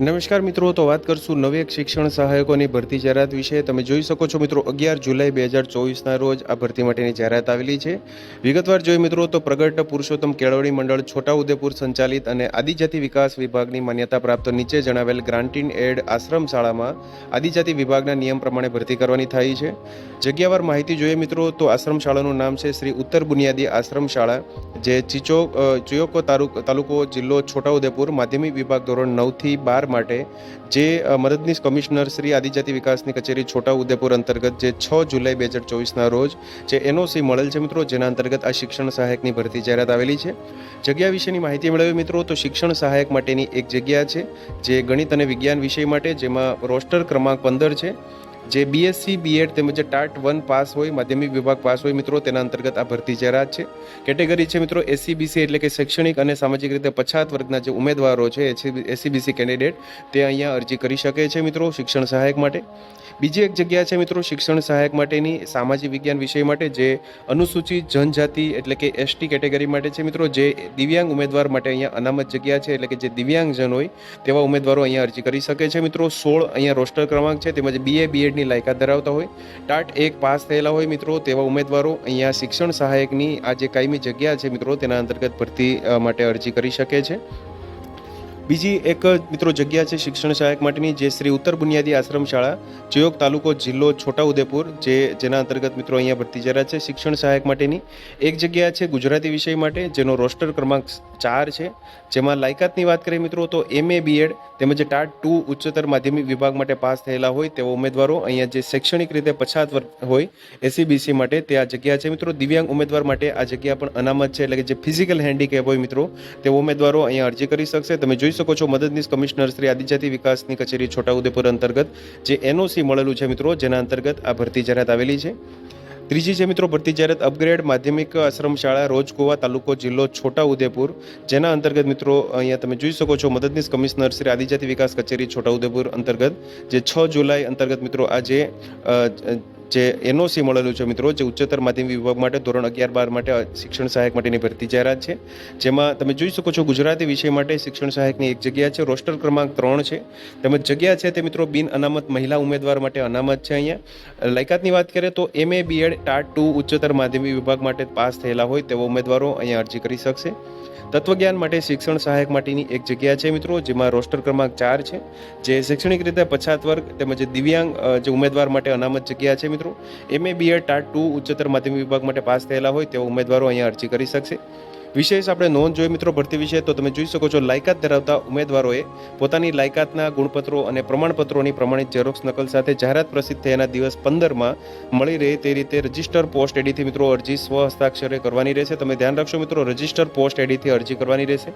નમસ્કાર મિત્રો, તો વાત કરશું નવી એક શિક્ષણ સહાયકોની ભરતી જાહેરાત વિશે. તમે જોઈ શકો છો મિત્રો, અગિયાર જુલાઈ બે હજાર ચોવીસના રોજ આ ભરતી માટેની જાહેરાત આવેલી છે. વિગતવાર જોઈએ મિત્રો, તો પ્રગટ પુરુષોત્તમ કેળવણી મંડળ છોટાઉદેપુર સંચાલિત અને આદિજાતિ વિકાસ વિભાગની માન્યતા પ્રાપ્ત નીચે જણાવેલ ગ્રાન્ટીન એડ આશ્રમ શાળામાં આદિજાતિ વિભાગના નિયમ પ્રમાણે ભરતી કરવાની થઈ છે. જગ્યાવાર માહિતી જોઈએ મિત્રો, તો આશ્રમ શાળાનું નામ છે શ્રી ઉત્તર બુનિયાદી આશ્રમ શાળા જે ચીચો ચિયોકો તાલુકો જિલ્લો છોટાઉદેપુર, માધ્યમિક વિભાગ ધોરણ નવથી બાર માટે જે મદદનીશ કમિશનર શ્રી આદિજાતિ વિકાસની કચેરી છોટા ઉદેપુર અંતર્ગત જે છ જુલાઈ બે હજાર ચોવીસના રોજ જે એનઓસી મળેલ છે મિત્રો, જેના અંતર્ગત આ શિક્ષણ સહાયકની ભરતી જાહેરાત આવેલી છે. જગ્યા વિશેની માહિતી મેળવી મિત્રો, તો શિક્ષણ સહાયક માટેની એક જગ્યા છે, જે ગણિત અને વિજ્ઞાન વિષય માટે, જેમાં રોસ્ટર ક્રમાંક પંદર છે. જે બીએસસી બીએડ તેમજ ટાટ વન પાસ હોય, માધ્યમિક વિભાગ પાસ હોય, મિત્રો, તેના અંતર્ગત આ ભરતી જાહેરાત છે. કેટેગરી છે, મિત્રો એસસીબીસી એટલે કે શૈક્ષણિક અને સામાજિક રીતે પછાત વર્ગના જે ઉમેદવારો છે એસસીબીસી કેન્ડિડેટ તે અહીંયા અરજી કરી શકે છે, મિત્રો, શિક્ષણ સહાયક માટે. બીજી એક જગ્યા છે, મિત્રો, શિક્ષણ સહાયક માટેની સામાજિક વિજ્ઞાન વિષય માટે, જે અનુસૂચિત જનજાતિ એટલે કે એસટી કેટેગરી માટે છે, મિત્રો, જે દિવ્યાંગ ઉમેદવાર માટે અહીંયા અનામત જગ્યા છે, એટલે કે જે દિવ્યાંગજન હોય, તેવા ઉમેદવારો અહીંયા અરજી કરી શકે છે, મિત્રો. સોળ અહીંયા રોસ્ટર ક્રમાંક છે, તેમજ બીએ બીએડની લાયકાત ધરાવતા હોય. ટાટ એક પાસ થયેલા હોય મિત્રો, તેવા ઉમેદવારો અહીંયા શિક્ષણ સહાયકની આ જે કાયમી જગ્યા છે મિત્રો, તેના અંતર્ગત ભરતી માટે અરજી કરી શકે છે. બીજી એક મિત્રો જગ્યા છે શિક્ષણ સહાયક માટેની, જે શ્રી ઉત્તર બુનિયાદી આશ્રમ શાળા, જયોગ તાલુકો જિલ્લો છોટાઉદેપુર, જે જેના અંતર્ગત મિત્રો અહીંયા ભરતી જરા છે શિક્ષણ સહાયક માટેની. એક જગ્યા છે ગુજરાતી વિષય માટે, જેનો રોસ્ટર ક્રમાંક ચાર છે. જેમાં લાયકાતની વાત કરીએ મિત્રો, તો એમએ બીએડ તેમજ ટાટ ટુ ઉચ્ચતર માધ્યમિક વિભાગ માટે પાસ થયેલા હોય તેવા ઉમેદવારો, અહીંયા જે શૈક્ષણિક રીતે પછાત વર્ગ હોય એસસીબીસી માટે તે આ જગ્યા છે મિત્રો. દિવ્યાંગ ઉમેદવાર માટે આ જગ્યા પણ અનામત છે, એટલે કે જે ફિઝિકલ હેન્ડીકેપ હોય મિત્રો, તેવા ઉમેદવારો અહીંયા અરજી કરી શકશે. તમે જોઈ શકો છો મદદનીશ કમિશનર શ્રી આદિજાતિ વિકાસની કચેરી છોટાઉદેપુર અંતર્ગત, જે એનઓસી મળેલું છે મિત્રો, જેના અંતર્ગત આ ભરતી જાહેરાત આવેલી છે. ત્રીજી છે મિત્રો, ભરતી જાહેરાત અપગ્રેડ માધ્યમિક આશ્રમ શાળા રોજગોવા તાલુકો જિલ્લો છોટાઉદેપુર, જેના અંતર્ગત મિત્રો, અહીંયા તમે જોઈ શકો છો મદદનીશ કમિશનર શ્રી આદિજાતિ વિકાસ કચેરી છોટાઉદેપુર અંતર્ગત, જે છ જુલાઈ અંતર્ગત મિત્રો આજે જે એનઓસી મળેલું છે મિત્રો, જે ઉચ્ચતર માધ્યમિક વિભાગ માટે, ધોરણ અગિયાર બાર માટે, શિક્ષણ સહાયક માટેની ભરતી જાહેરાત છે. જેમાં તમે જોઈ શકો છો ગુજરાતી વિષય માટે શિક્ષણ સહાયકની એક જગ્યા છે, રોસ્ટર ક્રમાંક ત્રણ છે. તેમજ જગ્યા છે તે મિત્રો બિન અનામત મહિલા ઉમેદવાર માટે અનામત છે અહીંયા. લાયકાતની વાત કરીએ તો એમએ બીએડ ટાટ ટુ ઉચ્ચતર માધ્યમિક વિભાગ માટે પાસ થયેલા હોય તેવા ઉમેદવારો અહીંયા અરજી કરી શકશે. તત્વજ્ઞાન માટે શિક્ષણ સહાયક માટેની એક જગ્યા છે મિત્રો, જેમાં રોસ્ટર ક્રમાંક ચાર છે. જે શૈક્ષણિક રીતે પછાત વર્ગ તેમજ દિવ્યાંગ જે ઉમેદવાર માટે અનામત જગ્યા છે મિત્રો. એમએ બીએડ ટાટ ટુ ઉચ્ચતર માધ્યમિક વિભાગ માટે પાસ થયેલા હોય તેવા ઉમેદવારો અહીંયા અરજી કરી શકશે. વિશેષ આપણે નોંધ જોઈએ મિત્રો ભરતી વિશે, તો તમે જોઈ શકો છો લાયકાત ધરાવતા ઉમેદવારોએ પોતાની લાયકાતના ગુણપત્રો અને પ્રમાણપત્રોની પ્રમાણિત ઝેરોક્સ નકલ સાથે જાહેરાત પ્રસિદ્ધ થયાના દિવસ પંદરમાં મળી રહે તે રીતે રજિસ્ટર પોસ્ટ એડીથી મિત્રો અરજી સ્વ હસ્તાક્ષરે કરવાની રહેશે. તમે ધ્યાન રાખશો મિત્રો, રજિસ્ટર પોસ્ટ એડીથી અરજી કરવાની રહેશે.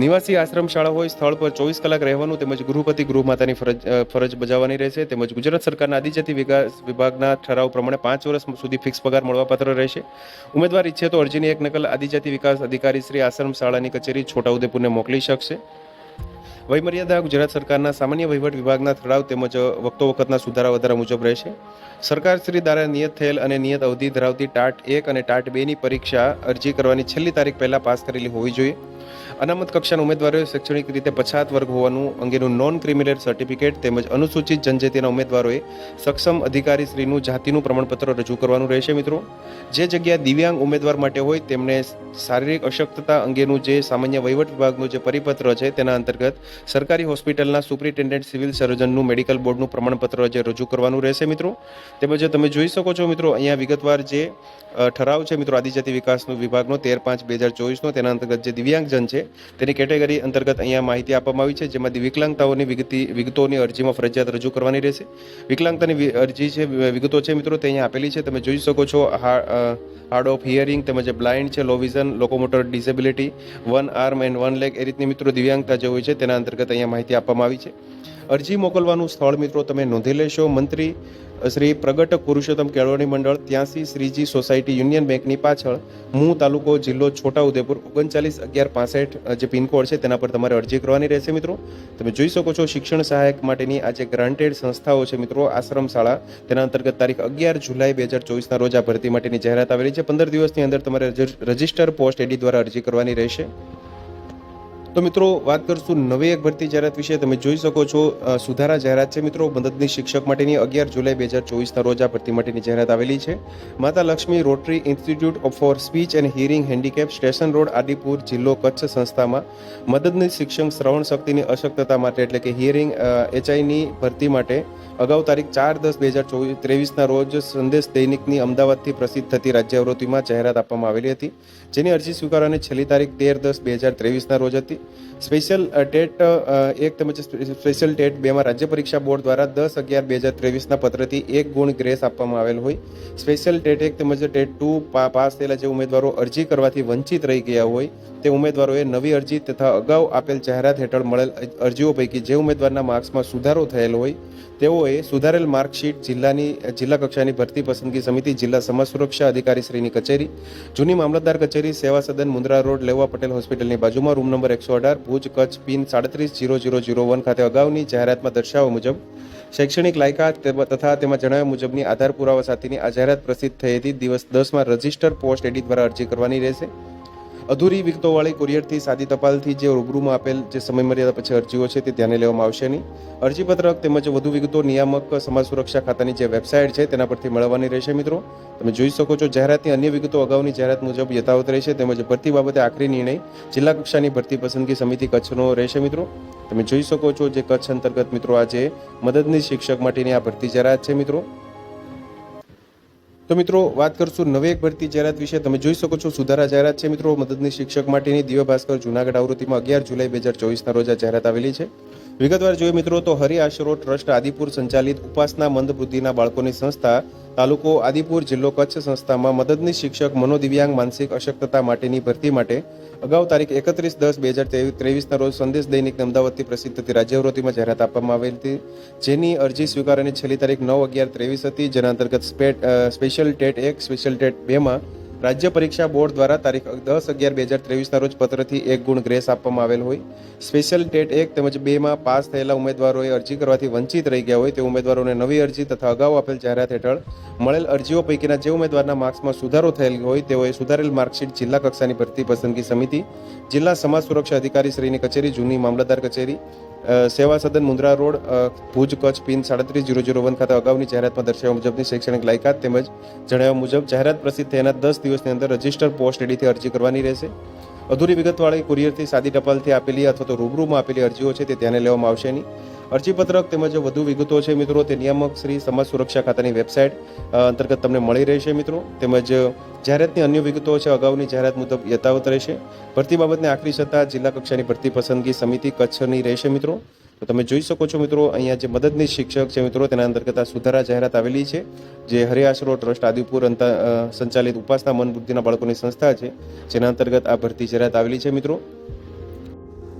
નિવાસી આશ્રમ શાળા હોય, સ્થળ પર ચોવીસ કલાક રહેવાનું તેમજ ગૃહપતિ ગૃહમાતાની ફરજ ફરજ બજાવવાની રહેશે તેમજ ગુજરાત સરકારના આદિજાતિ વિકાસ વિભાગના ઠરાવ પ્રમાણે પાંચ વર્ષ સુધી ફિક્સ પગાર મળવાપાત્ર રહેશે. ઉમેદવાર ઈચ્છે તો અરજીની એક નકલ આદિજાતિ વિકાસ અધિકારી શ્રી આશ્રમ શાળાની કચેરી છોટાઉદેપુરને મોકલી શકશે. વયમર્યાદા ગુજરાત સરકારના સામાન્ય વહીવટ વિભાગના ઠરાવ તેમજ વખતો વખતના સુધારા વધારા મુજબ રહેશે. સરકાર શ્રી દ્વારા નિયત થયેલ અને નિયત અવધિ ધરાવતી ટાટ એક અને ટાટ બેની પરીક્ષા અરજી કરવાની છેલ્લી તારીખ પહેલાં પાસ કરેલી હોવી જોઈએ. અનામત કક્ષાના ઉમેદવારોએ શૈક્ષણિક રીતે પછાત વર્ગ હોવાનું અંગેનું નોન ક્રિમિનલ સર્ટિફિકેટ તેમજ અનુસૂચિત જનજાતિના ઉમેદવારોએ સક્ષમ અધિકારી શ્રીનું જાતિનું પ્રમાણપત્ર રજૂ કરવાનું રહેશે, મિત્રો. જે જગ્યા દિવ્યાંગ ઉમેદવાર માટે હોય તેમને શારીરિક અશક્તતા અંગેનું જે સામાન્ય વહીવટ વિભાગનું જે પરિપત્ર છે તેના અંતર્ગત સરકારી હોસ્પિટલના સુપ્રિન્ટેન્ડન્ટ સિવિલ સર્જનનું મેડિકલ બોર્ડનું પ્રમાણપત્ર જે રજૂ કરવાનું રહેશે, મિત્રો. તેમજ તમે જોઈ શકો છો, મિત્રો, અહીંયા વિગતવાર જે ઠરાવ છે, મિત્રો, આદિજાતિ વિકાસનો વિભાગનો તેર પાંચ બે હજાર ચોવીસનો. તેના અંતર્ગત જે દિવ્યાંગજન છે તેની કેટેગરી અંતર્ગત અહીંયા માહિતી આપવામાં આવી છે, જેમાંથી વિકલાંગતાઓની વિગતિ, વિગતોની અરજીમાં ફરજિયાત રજૂ કરવાની રહેશે. વિકલાંગતાની અરજી છે વિગતો છે મિત્રો, તે અહીંયા આપેલી છે. તમે જોઈ શકો છો હાર્ડ ઓફ હિયરિંગ તેમજ બ્લાઇન્ડ છે, low vision, locomotor disability, one arm and one leg, એ રીતની મિત્રો દિવ્યાંગતા જે હોય છે, તેના અંતર્ગત અહીંયા માહિતી આપવામાં આવી છે. અરજી મોકલવાનું સ્થળ મિત્રો તમે નોંધી લેશો. મંત્રી શ્રી પ્રગટ પુરુષોત્તમ કેળવણી મંડળ ત્યાંસી શ્રીજી સોસાયટી યુનિયન બેંકની પાછળ, મું તાલુકો જિલ્લો છોટાઉદેપુર, ઓગણચાલીસ અગિયાર પાસઠ જે પિનકોડ છે તેના પર તમારે અરજી કરવાની રહેશે મિત્રો. તમે જોઈ શકો છો શિક્ષણ સહાયક માટેની આ જે ગ્રાન્ટેડ સંસ્થાઓ છે મિત્રો આશ્રમ શાળા તેના અંતર્ગત તારીખ અગિયાર જુલાઈ બે હજાર ચોવીસના રોજ આ ભરતી માટેની જાહેરાત આવેલી છે. પંદર દિવસની અંદર તમારે રજિસ્ટર પોસ્ટ એડી દ્વારા અરજી કરવાની રહેશે. તો મિત્રો, વાત કરશું નવી એક ભરતી જાહેરાત વિશે. તમે જોઈ શકો છો સુધારા જાહેરાત છે મિત્રો. મદદની શિક્ષક માટેની અગિયાર જુલાઈ બે હજાર ચોવીસના રોજ આ ભરતી માટેની જાહેરાત આવેલી છે. માતા Lakshmi rotary institute for speech and hearing handicap station road, Adipur જિલ્લો કચ્છ સંસ્થામાં. મદદની શિક્ષક શ્રવણ શક્તિની અશક્તતા માટે, એટલે કે હિયરિંગ એચઆઈની ભરતી માટે, અગાઉ તારીખ ચાર દસ બે હજાર ચોવીસ, ત્રેવીસના રોજ સંદેશ દૈનિકની અમદાવાદથી પ્રસિદ્ધ થતી રાજ્યવૃત્તિમાં જાહેરાત આપવામાં આવેલી હતી. જેની અરજી સ્વીકારવાની છેલ્લી તારીખ તેર દસ બે હજાર ત્રેવીસના રોજ હતી. સ્પેશિયલ ટેટ એક તેમજ સ્પેશિયલ ટેટ બેમાં રાજ્ય પરીક્ષા બોર્ડ દ્વારા દસ અગિયાર બે હજાર ત્રેવીસના પત્રથી એક ગુણ ગ્રેસ આપવામાં આવેલ હોય. સ્પેશિયલ ટેટ એક તેમજ ટેટ ટુ પાસ થયેલા જે ઉમેદવારો અરજી કરવાથી વંચિત રહી ગયા હોય. તે ઉમેદવારોએ નવી અરજી તથા અગાઉ આપેલ જાહેરાત હેઠળ મળેલ અરજીઓ પૈકી જે ઉમેદવારના માર્ક્સમાં સુધારો થયેલ હોય, તેઓએ સુધારેલ માર્કશીટ જિલ્લાની, જિલ્લા કક્ષાની ભરતી પસંદગી સમિતિ, જિલ્લા સમાજ સુરક્ષા અધિકારી શ્રીની કચેરી, જૂની મામલતદાર કચેરી, સેવા સદન, મુન્દ્રા રોડ, લેવા પટેલ હોસ્પિટલની બાજુમાં રૂમ નંબર એકસો અઢાર, ભુજ કચ્છ પિન સાડત્રીસ જીરો જીરો જીરો વન ખાતે અગાઉની જાહેરાતમાં દર્શાવ્યા મુજબ, શૈક્ષણિક લાયકાત તથા તેમાં જણાવ્યા મુજબની આધાર પુરાવા સાથેની આ જાહેરાત પ્રસિદ્ધ થઈ હતી. દિવસ દસમાં રજિસ્ટર પોસ્ટ એડિટ દ્વારા અરજી કરવાની રહેશે. અધૂરી વિગતોવાળી કુરિયરથી સાદી ટપાલથી જે રૂબરૂમાં આપેલ જે સમયમર્યાદા પછી અરજીઓ છે તે ધ્યાને લેવામાં આવશે નહીં. અરજીપત્રક તેમજ વધુ વિગતો નિયામક સમાજ સુરક્ષા ખાતાની જે વેબસાઇટ છે તેના પરથી મેળવવાની રહેશે મિત્રો. તમે જોઈ શકો છો જાહેરાતની અન્ય વિગતો અગાઉની જાહેરાત મુજબ યથાવત રહેશે તેમજ ભરતી બાબતે આખરી નિર્ણય જિલ્લા કક્ષાની ભરતી પસંદગી સમિતિ કચ્છનો રહેશે મિત્રો. તમે જોઈ શકો છો જે કચ્છ અંતર્ગત મિત્રો આજે મદદની શિક્ષક માટેની આ ભરતી જાહેરાત છે મિત્રો. તો મિત્રો, વાત કરશું નવી એક ભરતી જાહેરાત વિશે. તમે જોઈ શકો છો, સુધારા જાહેરાત છે મિત્રો. મદદની શિક્ષક માટેની દિવ્ય ભાસ્કર જુનાગઢ આવૃત્તિમાં અગિયાર જુલાઈ બે હજાર ચોવીસના રોજ આ જાહેરાત આવેલી છે. વિગતવાર જોઈએ મિત્રો તો હરિ આશરો ટ્રસ્ટ આદિપુર સંચાલિત ઉપાસના મંદ બુદ્ધિના બાળકોની સંસ્થા, તાલુકો આદિપુર જિલ્લો કચ્છ સંસ્થામાં મદદની શિક્ષક મનોદિવ્યાંગ માનસિક અશક્તતા માટેની ભરતી માટે અગાઉ તારીખ એકત્રીસ દસ બે હજાર ત્રેવીસના રોજ સંદેશ દૈનિક અમદાવાદથી પ્રસિદ્ધ થતી રાજ્યવૃત્તિમાં જાહેરાત આપવામાં આવેલી હતી. જેની અરજી સ્વીકારવાની છેલ્લી તારીખ નવ અગિયાર ત્રેવીસ હતી. જેના અંતર્ગત સ્પેશિયલ ટેટ એક, સ્પેશિયલ ટેટ બેમાં રાજ્ય પરીક્ષા બોર્ડ દ્વારા તારીખ દસ અગિયાર બે હજાર ત્રેવીસના રોજ પત્રથી એક ગુણ ગ્રેસ આપવામાં આવેલ હોય. સ્પેશિયલ ટેટ એક તેમજ બેમાં પાસ થયેલા ઉમેદવારોએ અરજી કરવાથી વંચિત રહી ગયા હોય તે ઉમેદવારોને નવી અરજી તથા અગાઉ આપેલ જાહેરાત હેઠળ મળેલ અરજીઓ પૈકીના જે ઉમેદવારના માર્ક્સમાં સુધારો થયેલ હોય તેઓએ સુધારેલ માર્કશીટ જિલ્લા કક્ષાની ભરતી પસંદગી સમિતિ, જિલ્લા સમાજ સુરક્ષા અધિકારી શ્રીની કચેરી, જૂની મામલતદાર કચેરી સેવા સદન મુન્દ્રા રોડ ભુજ કચ્છ પિન સાડત્રીસ જીરો જીરો વન ખાતે અગાઉની જાહેરાતમાં દર્શાવ્યા મુજબની શૈક્ષણિક લાયકાત તેમજ જણાવ્યા મુજબ જાહેરાત પ્રસિદ્ધ થયાના દસ દિવસની અંદર રજિસ્ટર પોસ્ટ એડીથી અરજી કરવાની રહેશે. અધૂરી વિગતવાળી કુરિયરથી સાદી ટપાલથી આપેલી અથવા તો રૂબરૂમાં આપેલી અરજીઓ છે તે ધ્યાને લેવામાં આવશે નહીં. અરજીપત્રક તેમજ વધુ વિગતો છે મિત્રો, તે નિયામક શ્રી સમાજ સુરક્ષા ખાતાની વેબસાઇટ અંતર્ગત તમને મળી રહેશે મિત્રો. તેમજ જાહેરાતની અન્ય વિગતો છે, અગાઉની જાહેરાત મુજબ યથાવત રહેશે. ભરતી બાબતને આખરી છતાં જિલ્લા કક્ષાની ભરતી પસંદગી સમિતિ કચ્છની રહેશે મિત્રો. તો તમે જોઈ શકો છો મિત્રો, અહીંયા જે મદદની શિક્ષક છે મિત્રો, તેના અંતર્ગત આ સુધારા જાહેરાત આવેલી છે, જે હરે ટ્રસ્ટ આદિપુર સંચાલિત ઉપાસના મન બુદ્ધિના બાળકોની સંસ્થા છે. જેના અંતર્ગત આ ભરતી જાહેરાત આવેલી છે મિત્રો.